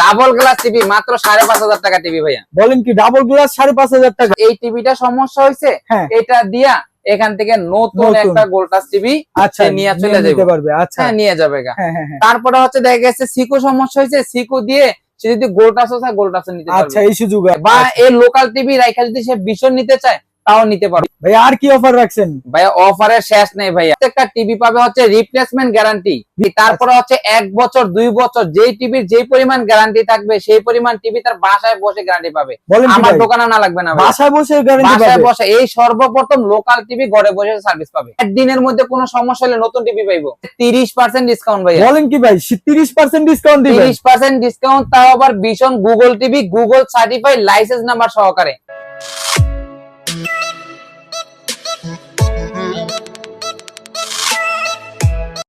Double glass TV মাত্র সাড়ে পাঁচ হাজার টাকা টিভি ভাইয়া। বলেন কি ডাবল গ্লাস সাড়ে পাঁচ হাজার টাকা? এই টিভিটা সমস্যা হয়েছে হ্যাঁ। এটা দিয়া এখান থেকে নতুন। একটা গোল্ডটাস টিভি আচ্ছা নিয়ে চলে। পারবে আচ্ছা। হ্যাঁ নিয়ে যাবে হ্যাঁ তারপরে হচ্ছে দেখা গেছে সিকো সমস্যা হয়েছে সিকো দিয়ে সে যদি গোল্ডটাসও চায় নিতে আচ্ছা এই সুযোগ বা এই লোকাল টিভি রাইখা যদি সে ভীষণ নিতে চায় তাও নিতে পারবে ভাই আর কি অফার রাখছেন? ভাইয়া অফারের শেষ নেই ভাইয়া। প্রত্যেকটা টিভি পাবে হচ্ছে রিপ্লেসমেন্ট গ্যারান্টি তারপরে হচ্ছে এক বছর দুই বছর যেই টিভির যেই পরিমাণ গ্যারান্টি থাকবে সেই পরিমাণ টিভি তার বাসায় বসে গ্যারান্টি পাবে। আমার দোকানে না লাগবে না বাসায় বসে গ্যারান্টি বাসায় বসে এই সর্বপ্রথম লোকাল টিভি ঘরে বসে সার্ভিস পাবে। একদিনের মধ্যে কোনো সমস্যা হলে নতুন টিভি পাইবো। তিরিশ পার্সেন্ট ডিসকাউন্ট ভাইয়া। বলেন কি ভাই তিরিশ পার্সেন্ট ডিসকাউন্ট দিবেন? তিরিশ পার্সেন্ট ডিসকাউন্ট তাও আবার ভীষণ Google TV Google certified license number সহকারে।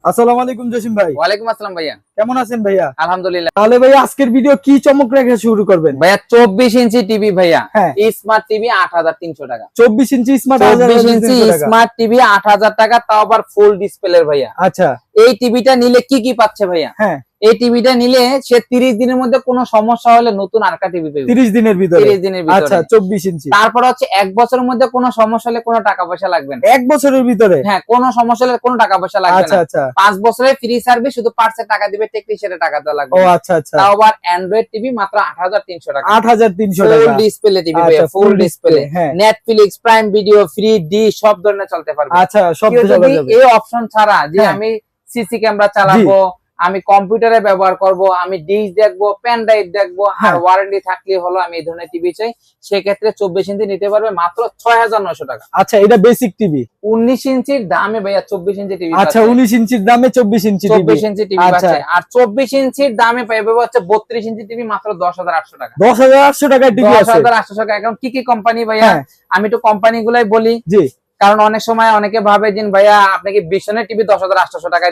আসসালামু আলাইকুম জসিম ভাই। ওয়ালাইকুম আসসালাম ভাইয়া। কেমন আছেন ভাইয়া? আলহামদুলিল্লাহ। তাহলে ভাইয়া আজকের ভিডিও কি চমক রেখে শুরু করবেন? ভাইয়া চব্বিশ ইঞ্চি টিভি ভাইয়া। হ্যাঁ। স্মার্ট টিভি আট হাজার তিনশো টাকা। চব্বিশ ইঞ্চি স্মার্ট চব্বিশ ইঞ্চি স্মার্ট টিভি আট হাজার টাকা তাও আবার ফুল ডিসপ্লের ভাইয়া। আচ্ছা। এই টিভিটা নিলে কি কি পাচ্ছে ভাইয়া? হ্যাঁ। এই টিভিটা নিলে সে তিরিশ দিনের মধ্যে কোনো সমস্যা হলে নতুন আরকা টিভি পেবে তিরিশ দিনের ভিতরে? তিরিশ দিনের আচ্ছা ভিতরে চব্বিশ ইঞ্চি। তারপর হচ্ছে এক বছরের মধ্যে কোনো সমস্যা হলে কোনো টাকা পয়সা লাগবে না। এক বছরের ভিতরে? হ্যাঁ কোনো সমস্যা হলে কোনো টাকা পয়সা লাগবে আচ্ছা না। আচ্ছা পাঁচ বছরে ফ্রি সার্ভিস শুধু পার্সের টাকা দিবে টেকনিশিয়ানের টাকা দেওয়া লাগবে। ও আচ্ছা আচ্ছা। তাও আবার অ্যান্ড্রয়েড টিভি মাত্র আট হাজার তিনশো টাকা। আট হাজার তিনশো ফুল টাকা। ডিসপ্লে টিভি আচ্ছা, ফুল ডিসপ্লে হ্যাঁ। নেটফ্লিক্স প্রাইম ভিডিও ফ্রি ডি সব ধরনের চলতে পারবে। আচ্ছা সব এই অপশন ছাড়া যে হ্যাঁ। আমি সিসি ক্যামেরা চালাবো আমি কম্পিউটারে ব্যবহার করব আমি ডিশ দেখব পেন ড্রাইভ দেখব আর হ্যাঁ। ওয়ারেন্টি থাকলে হলো আমি এই ধরনের টিভি চাই। সেক্ষেত্রে চব্বিশ ইঞ্চি নিতে পারবে মাত্র ছয় হাজার নয়শো টাকা। আচ্ছা এটা বেসিক টিভি উনিশ ইঞ্চির দামে ভাইয়া চব্বিশ ইঞ্চি টিভি আচ্ছা উনিশ ইঞ্চির দামে চব্বিশ ইঞ্চি টিভি চব্বিশ ইঞ্চি টিভি আচ্ছা। পাচ্ছে। আর চব্বিশ ইঞ্চির দামে পাইবে হচ্ছে বত্রিশ ইঞ্চি টিভি মাত্র দশ হাজার আটশো টাকা। দশ হাজার আটশো টিভি দশ আছে। হাজার আটশো টাকা। এখন কি কি কোম্পানি ভাইয়া? হ্যাঁ। আমি একটু কোম্পানি গুলাই বলি। জি। কারণ অনেক সময় অনেকে ভাবে যে ভাইয়া আপনাকে বিশনের টিভি দশ হাজার আটশো টাকা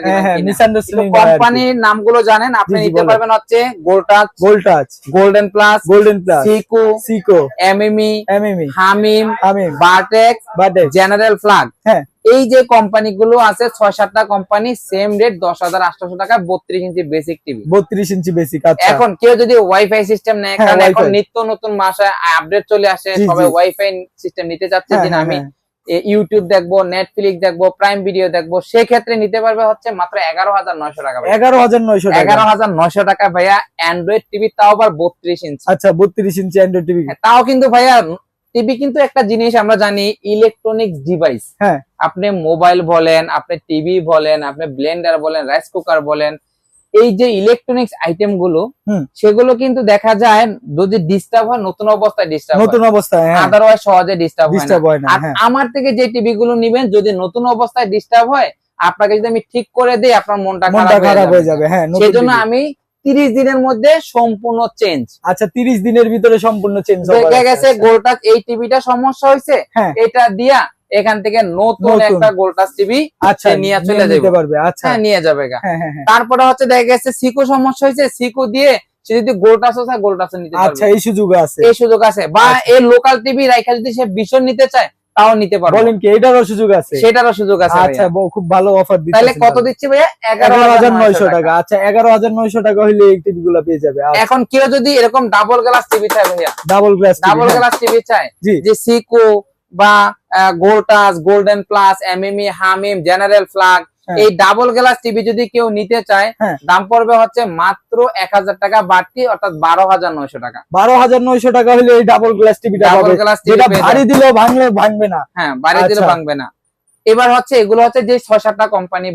কোম্পানির নামগুলো জানেন আপনি নিতে পারবেন হচ্ছে গোল্টাচ gold touch golden plus golden plus সিকো সিকো এমএমই এমএমই হামিম আমি বাটেক বাটে জেনারেল ফ্লাগ হ্যাঁ। এই যে কোম্পানিগুলো আছে ছয় সাতটা কোম্পানি সেম রেট দশ হাজার আটশো টাকা বত্রিশ ইঞ্চি বেসিক টিভি বত্রিশ ইঞ্চি বেসিক আচ্ছা। এখন কেউ যদি ওয়াইফাই সিস্টেম নেয় হ্যাঁ, কারণ এখন নিত্য নতুন মাসে আপডেট চলে আসে সবাই ওয়াইফাই সিস্টেম নিতে চাচ্ছে হ্যাঁ, হ্যাঁ, আমি ইউটিউব দেখব নেটফ্লিক্স দেখব প্রাইম ভিডিও দেখব সেক্ষেত্রে নিতে পারবে হচ্ছে মাত্র এগারো হাজার নয়শো টাকা এগারো হাজার নয়শো এগারো হাজার নয়শো টাকা ভাইয়া অ্যান্ড্রয়েড টিভি তাও আবার বত্রিশ ইঞ্চি আচ্ছা বত্রিশ ইঞ্চি অ্যান্ড্রয়েড টিভি তাও কিন্তু ভাইয়া টিভি কিন্তু একটা জিনিস আমরা জানি ইলেকট্রনিক্স ডিভাইস হ্যাঁ। আপনি মোবাইল বলেন আপনি টিভি বলেন আপনি ব্লেন্ডার বলেন রাইস কুকার বলেন এই যে ইলেকট্রনিক্স আইটেমগুলো সেগুলো কিন্তু দেখা যায় যদি ডিস্টার্ব হয় নতুন অবস্থায় ডিস্টার্ব নতুন অবস্থায় আদারওয়াইজ সহজে ডিস্টার্ব হয় না। ডিস্টার্ব হয় না আর হ্যাঁ। আমার থেকে যে টিভি গুলো নিবেন যদি নতুন অবস্থায় ডিস্টার্ব হয় আপনাকে যদি আমি ঠিক করে দিই আপনার মনটা খারাপ হয়ে যাবে। হ্যাঁ নতুন সেই জন্য আমি তিরিশ দিনের মধ্যে সম্পূর্ণ চেঞ্জ আচ্ছা তিরিশ দিনের ভিতরে সম্পূর্ণ চেঞ্জ দেখা গেছে গোলটাচ এই টিভিটা সমস্যা হয়েছে হ্যাঁ। এটা দিয়া এখান থেকে নতুন। একটা গোলটাচ টিভি আচ্ছা নিয়ে চলে যাবে। পারবে আচ্ছা। হ্যাঁ নিয়ে যাবে গা। হ্যাঁ হ্যাঁ তারপরে হচ্ছে দেখা গেছে সিকো সমস্যা হয়েছে সিকো দিয়ে সে যদি গোলটাচ চায় গোলটাচ নিতে আচ্ছা এই সুযোগ আছে। এই সুযোগ আছে। বা আচ্ছা। এই লোকাল টিভি রাইখা যদি সে ভীষণ নিতে চায় তাও নিতে পারবে। বলেন কি এটারও সুযোগ আছে? সেটারও সুযোগ আছে আচ্ছা। খুব ভালো অফার দিচ্ছে তাহলে কত দিচ্ছি ভাইয়া? এগারো হাজার নয়শো টাকা। আচ্ছা এগারো হাজার নয়শো টাকা হইলে এই টিভি গুলা পেয়ে যাবে। এখন কেউ যদি এরকম ডাবল গ্লাস টিভি চায় ভাইয়া double glass double glass TV চায় জি। যে সিকো বা গোল্টাস golden plus M MME Hamim general flag. এই ডাবল গ্লাস টিভি যদি কেউ নিতে চায় হ্যাঁ। দাম পড়বে হচ্ছে মাত্র এক হাজার টাকা বাড়তি অর্থাৎ বারো হাজার নয়শো টাকা। বারো হাজার নয়শো টাকা হলে এই ডাবল গ্লাস টিভিটা ডাবল গ্লাস টিভি ভারী দিলেও ভাঙলে ভাঙবে না। হ্যাঁ বাড়ি দিলে আচ্ছা। ভাঙবে না। এবার হচ্ছে এগুলো হচ্ছে যে ছয় সাতটা কোম্পানি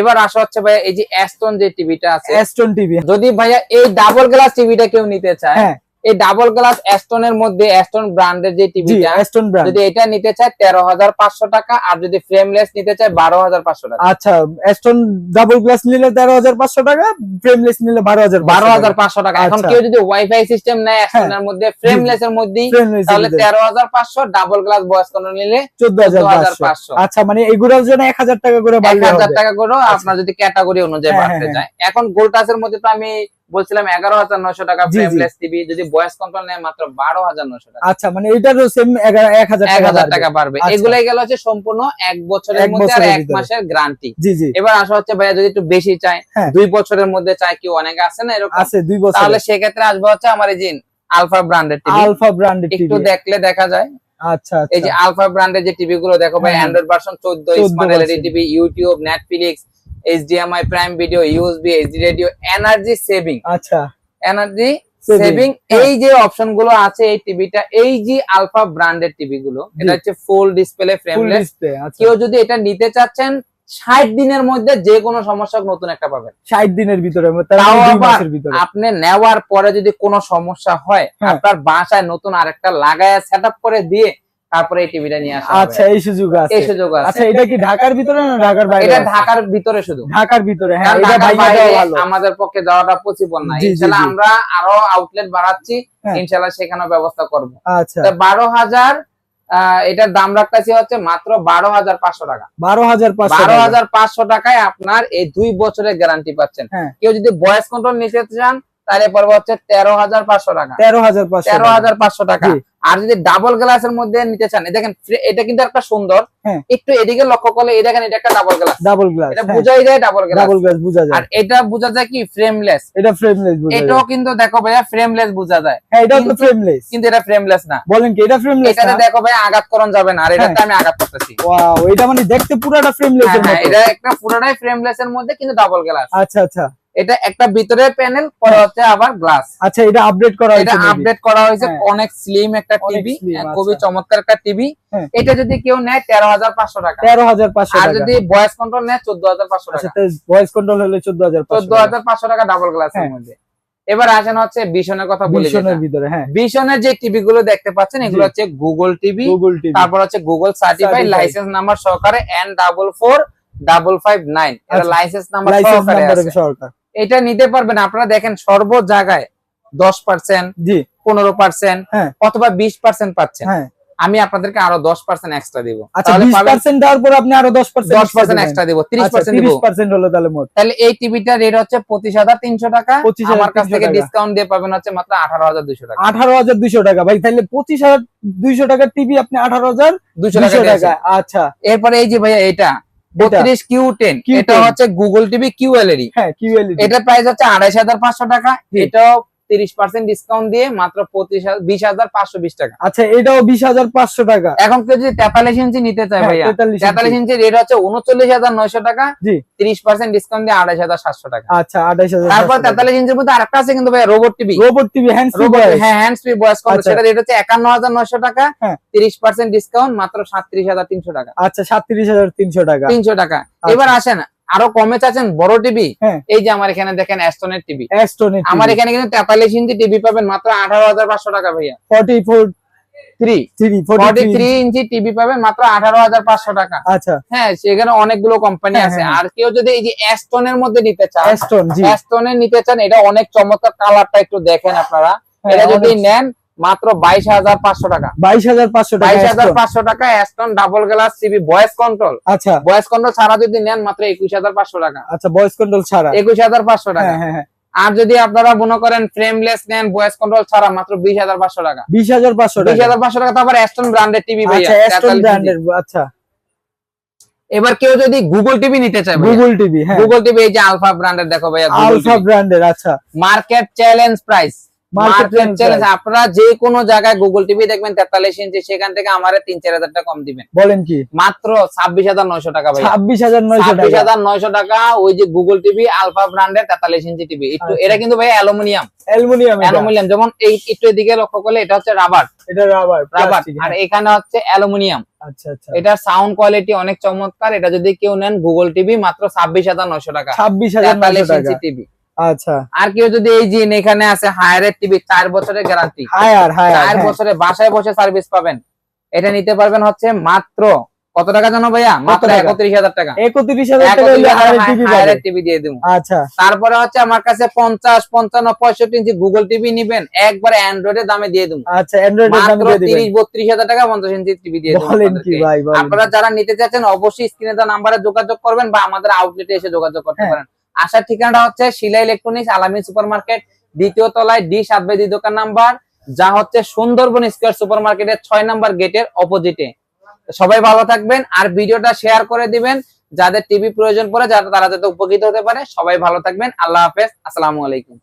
এবার আসা হচ্ছে ভাইয়া এই যে অ্যাস্টন যে টিভিটা আছে। অ্যাস্টন টিভি যদি ভাইয়া এই ডাবল গ্লাস টিভিটা কেউ নিতে চায় হ্যাঁ। এই ডাবল গ্লাস অ্যাস্টনের মধ্যে অ্যাস্টন ব্র্যান্ডের যে টিভিটা অ্যাস্টন ব্র্যান্ড যদি এটা নিতে চায় তেরো হাজার পাঁচশো টাকা আর যদি ফ্রেমলেস নিতে চায় বারো হাজার পাঁচশো টাকা। আচ্ছা অ্যাস্টন ডাবল গ্লাস নিলে তেরো হাজার পাঁচশো টাকা ফ্রেমলেস নিলে বারো হাজার বারো হাজার পাঁচশো টাকা। এখন আচ্ছা। কেউ যদি ওয়াইফাই সিস্টেম নেয় অ্যাস্টনের মধ্যে ফ্রেমলেস এর মধ্যেই তাহলে তেরো হাজার পাঁচশো ডাবল গ্লাস বয়স কোন নিলে চোদ্দ হাজার চোদ্দ হাজার পাঁচশো। পাঁচশো আচ্ছা মানে এগুলোর জন্য এক হাজার টাকা করে এক বাড়লে হাজার হবে। টাকা করে আপনার যদি ক্যাটাগরি অনুযায়ী হ্যাঁ, বাড়তে হ্যাঁ, চায় এখন গোল্টাসের মধ্যে তো আমি বলছিলাম এগারো হাজার নয়শো টাকা। ফ্রেমলেস টিভি যদি বয়স কন্ট্রোল নেয় মাত্র বারো হাজার নয়শো টাকা। আচ্ছা মানে এটারও সেম এক হাজার এক টাকা হাজার। টাকা বাড়বে। আচ্ছা। এগুলাই গেল হচ্ছে সম্পূর্ণ এক বছরের মধ্যে আর এক মাসের গ্যারান্টি জি এবার আসা হচ্ছে ভাইয়া যদি একটু বেশি চায় হ্যাঁ। দুই বছরের মধ্যে চায় কেউ অনেকে আছে না এরকম? আছে দুই বছর তাহলে সেক্ষেত্রে আসবে হচ্ছে আমার এই যে আলফা ব্র্যান্ডের টিভি আলফা ব্র্যান্ডের একটু দেখলে দেখা যায়। আচ্ছা এই যে আচ্ছা আলফা ব্র্যান্ডের যে টিভি গুলো দেখো ভাই। অ্যান্ড্রয়েড ভার্সন চোদ্দ smart LED TV YouTube Netflix HDMI Prime Video USB HD radio energy saving আচ্ছা। Energy saving. এই যে অপশনগুলো আছে এই টিভিটা এই যে আলফা ব্র্যান্ডের টিভি গুলো এটা হচ্ছে ফুল ডিসপ্লে ফ্রেমলেস কেউ যদি এটা নিতে চাচ্ছেন ষাট দিনের মধ্যে যে কোনো সমস্যা নতুন একটা পাবেন। 60 দিনের ভিতরে মানে ভিতরে। আপনি নেওয়ার পরে যদি কোনো সমস্যা হয় হ্যাঁ। আপনার বাসায় নতুন আরেকটা লাগায় সেট করে দিয়ে তারপরে এই টিভিটা নিয়ে আসা। আচ্ছা এই সুযোগ আছে। এই সুযোগ আছে। আচ্ছা এটা কি ঢাকার ভিতরে না ঢাকার বাইরে এটা ঢাকার ভিতরে শুধু। ঢাকার ভিতরে হ্যাঁ এটা বাইরে আমাদের পক্ষে যাওয়াটা পসিবল না। জি। আমরা আরও আউটলেট বাড়াচ্ছি। হ্যাঁ। ইনশাল্লাহ সেখানে ব্যবস্থা করব। আচ্ছা। বারো হাজার এটার দাম রাখতেছি হচ্ছে মাত্র বারো হাজার পাঁচশো টাকা। বারো হাজার বারো। হাজার পাঁচশো টাকায় আপনার এই দুই বছরের গ্যারান্টি পাচ্ছেন। হ্যাঁ। কেউ যদি ভয়েস কন্ট্রোল নিতে চান তাহলে পড়বে হচ্ছে তেরো হাজার পাঁচশো টাকা। তেরো হাজার তেরো হাজার পাঁচশো টাকা। আর যদি ডাবল গ্লাসের মধ্যে নিতে চান দেখেন এটা কিন্তু একটা সুন্দর। হ্যাঁ। একটু এদিকে লক্ষ্য করলে এই দেখেন এটা একটা ডাবল গ্লাস ডাবল গ্লাস এটা বোঝাই যায় ডাবল গ্লাস ডাবল গ্লাস বোঝা যায়। আর এটা বোঝা যায় কি? ফ্রেমলেস এটা ফ্রেমলেস বোঝা এটাও কিন্তু দেখো ভাইয়া ফ্রেমলেস বোঝা যায়। হ্যাঁ এটাও তো ফ্রেমলেস কিন্তু এটা ফ্রেমলেস না। বলেন কি এটা ফ্রেমলেস এটাতে দেখো ভাই আঘাত করণ যাবে না। আর এটাতে হ্যাঁ। আমি আঘাত করতেছি। ওয়াও এটা মানে দেখতে পুরোটা ফ্রেমলেস এর মতো। এটা একটা পুরোটাই ফ্রেমলেস এর মধ্যে কিন্তু ডাবল গ্লাস আচ্ছা আচ্ছা। এটা একটা ভিতরে প্যানেল পরে হচ্ছে আবার গ্লাস। আচ্ছা এটা আপডেট করা হয়েছে নাকি? আপডেট করা হয়েছে হ্যাঁ। অনেক স্লিম একটা টিভি খুবই আচ্ছা। চমৎকার একটা টিভি হ্যাঁ। এটা যদি কেউ নেয় তেরো হাজার পাঁচশো টাকা। তেরো হাজার পাঁচশো আর যদি ভয়েস কন্ট্রোল নেয় চোদ্দ হাজার পাঁচশো আচ্ছা টাকা। ভয়েস কন্ট্রোল হলে চোদ্দ হাজার চোদ্দ হাজার পাঁচশো টাকা ডাবল গ্লাসের হ্যাঁ। মধ্যে। এবার আসেন হচ্ছে বিশনের কথা বলি বিশনের ভিতরে হ্যাঁ। বিশনের যে টিভি গুলো দেখতে পাচ্ছেন এগুলো হচ্ছে গুগল টিভি গুগল টিভি তারপর হচ্ছে গুগল সার্টিফাইড লাইসেন্স নাম্বার সহকারে N double four double five nine এটা আচ্ছা। লাইসেন্স নাম্বার সহকারে। সরকার এটা নিতে পারবেন। আপনারা দেখেন সর্ব জায়গায় দশ পার্সেন্ট জি। পনেরো পার্সেন্ট হ্যাঁ। অথবা বিশ পার্সেন্ট পাচ্ছেন। হ্যাঁ। আমি আপনাদেরকে আরও দশ পার্সেন্ট এক্সট্রা দিব। তাহলে পার্সেন্ট দেওয়ার পর আপনি আরও দশ পার্সেন্ট দশ পার্সেন্ট এক্সট্রা দিব তিরিশ পার্সেন্ট দিব। পার্সেন্ট হলো তাহলে মোট। তাহলে এই টিভিটার রেট হচ্ছে পঁচিশ হাজার তিনশো টাকা। 25,300 আমার কাছ থেকে ডিসকাউন্ট দিয়ে পাবেন হচ্ছে মাত্র আঠারো হাজার দুশো টাকা। আঠারো হাজার দুইশো টাকা। ভাই তাহলে পঁচিশ হাজার দুইশো টাকার টিভি আপনি আঠারো হাজার দুশো টাকা আচ্ছা। এরপরে এই যে ভাইয়া এটা কিউ এটা হচ্ছে গুগল টিভি কিউ এল হ্যাঁ কিউএলইডি এটা প্রাইস হচ্ছে আড়াইশ হাজার পাঁচশো টাকা এটাও তিরিশ পার্সেন্ট ডিসকাউন্ট দিয়ে মাত্র পঁচিশ বিশ হাজার পাঁচশো বিশ টাকা। আচ্ছা এটাও বিশ হাজার পাঁচশো টাকা। এখন কেউ যদি তেতাল্লিশ ইঞ্চি নিতে চায় হ্যাঁ, ভাইয়া 43 ইঞ্চি। তেতাল্লিশ ইঞ্চি রেট হচ্ছে উনচল্লিশ হাজার নয়শো টাকা জি। তিরিশ পার্সেন্ট ডিসকাউন্ট দিয়ে আড়াইশ হাজার সাতশো টাকা। আচ্ছা আঠাইশ হাজার তারপর তেতাল্লিশ ইঞ্চির মধ্যে আরেকটা আছে কিন্তু ভাইয়া robot TV robot TV hand robot হ্যাঁ হ্যান্ড ফ্রি ভয়েস কন্ট্রোল আচ্ছা। সেটা রেট হচ্ছে একান্ন হাজার নয়শো টাকা হ্যাঁ। তিরিশ পার্সেন্ট ডিসকাউন্ট মাত্র সাতত্রিশ হাজার তিনশো টাকা। আচ্ছা সাতত্রিশ হাজার তিনশো টাকা। তিনশো টাকা। এবার আসেন আরও কমে চাচ্ছেন বড় টিভি। হ্যাঁ। এই যে আমার এখানে দেখেন অ্যাস্টনের টিভি আমার এখানে কিন্তু তেতাল্লিশ ইঞ্চি টিভি পাবেন মাত্র আঠারো হাজার পাঁচশো টাকা ভাইয়া। ফর্টি ফোর ইঞ্চি টিভি পাবেন মাত্র আঠারো হাজার পাঁচশো টাকা। আচ্ছা। হ্যাঁ সেখানে অনেকগুলো কোম্পানি হ্যাঁ, আছে। হ্যাঁ। আর কেউ যদি এই যে অ্যাস্টনের মধ্যে নিতে চান অ্যাস্টনের নিতে চান এটা অনেক চমৎকার কালারটা একটু দেখেন আপনারা। এটা যদি নেন মাত্র বাইশ হাজার পাঁচশো টাকা। বাইশ হাজার পাঁচশো বাইশ হাজার পাঁচশো টাকা Aston double glass TV voice control আচ্ছা। ভয়েস কন্ট্রোল ছাড়া যদি নেন মাত্র একুশ হাজার পাঁচশো টাকা। আচ্ছা ভয়েস কন্ট্রোল ছাড়া। একুশ হাজার পাঁচশো টাকা। হ্যাঁ হ্যাঁ হ্যাঁ। আর যদি আপনারা মনে করেন ফ্রেমলেস নেন ভয়েস কন্ট্রোল ছাড়া মাত্র বিশ হাজার পাঁচশো টাকা। বিশ হাজার পাঁচশো বিশ টাকা হাজার পাঁচশো টাকা তারপর অ্যাস্টন ব্র্যান্ডের টিভি আচ্ছা অ্যাস্টন 43 ব্র্যান্ডের আচ্ছা। এবার কেউ যদি গুগল টিভি নিতে চায় গুগল টিভি হ্যাঁ। গুগল টিভি এই যে আলফা ব্র্যান্ডের দেখো ভাইয়া আলফা ব্র্যান্ডের আচ্ছা। মার্কেট চ্যালেঞ্জ প্রাইস আপনারা যে কোনো জায়গায় গুগল টিভি দেখবেন তেতাল্লিশ ইঞ্চি সেখান থেকে আমার তিন চার হাজার টাকা কম দিবেন। বলেন কি? মাত্র ছাব্বিশ হাজার নয়শো টাকা ছাব্বিশ হাজার ছাব্বিশ টাকা। হাজার নয়শো টাকা ওই যে গুগল টিভি আলফা ব্র্যান্ডের তেতাল্লিশ ইঞ্চি টিভি একটু আচ্ছা। এটা কিন্তু ভাই অ্যালুমিনিয়াম। অ্যালুমিনিয়াম অ্যালুমিনিয়াম যেমন এই একটু এদিকে লক্ষ্য করলে এটা হচ্ছে রাবার। এটা রাবার রাবার। আর এখানে হচ্ছে অ্যালুমিনিয়াম। আচ্ছা আচ্ছা। এটার সাউন্ড কোয়ালিটি অনেক চমৎকার। এটা যদি কেউ নেন গুগল টিভি মাত্র ছাব্বিশ হাজার নয়শো টাকা। ছাব্বিশ হাজার টিভি আচ্ছা। আর কেউ যদি এই এখানে আছে হায়ারের টিভি চার বছরের গ্যারান্টি হায়ার হায়ার চার বছরে বাসায় বসে সার্ভিস পাবেন। এটা নিতে পারবেন হচ্ছে মাত্র কত টাকা জানো ভাইয়া? মাত্র একত্রিশ হাজার টাকা। একত্রিশ হাজার টাকা হলে হায়ার টিভি দিয়ে দেবো। আচ্ছা। তারপরে হচ্ছে আমার কাছে পঞ্চাশ পঞ্চান্ন পঁয়ষট্টি ইঞ্চি গুগল টিভি নিবেন। একবার অ্যান্ড্রয়েডের দামে দিয়ে দেবো। আচ্ছা তিরিশ বত্রিশ হাজার টাকা পঞ্চাশ ইঞ্চি টিভি দিয়ে দেবো আপনারা যারা নিতে চাচ্ছেন অবশ্যই স্ক্রিনে দেওয়া নাম্বারে যোগাযোগ করবেন বা আমাদের আউটলেটে এসে যোগাযোগ করতে হ্যাঁ। পারেন। আসার ঠিকানাটা হচ্ছে Shila electronics Alamin super market দ্বিতীয় তলায় ডি সাত দোকান নাম্বার, যা হচ্ছে সুন্দরবন স্কোয়ার সুপার মার্কেটের ছয় নাম্বার গেটের অপোজিটে। সবাই ভালো থাকবেন আর ভিডিওটা শেয়ার করে দিবেন। যাদের টিভি প্রয়োজন পড়ে যাতে তারা যাতে উপকৃত হতে পারে, সবাই ভালো থাকবেন। আল্লাহ হাফেজ। আসসালামু আলাইকুম।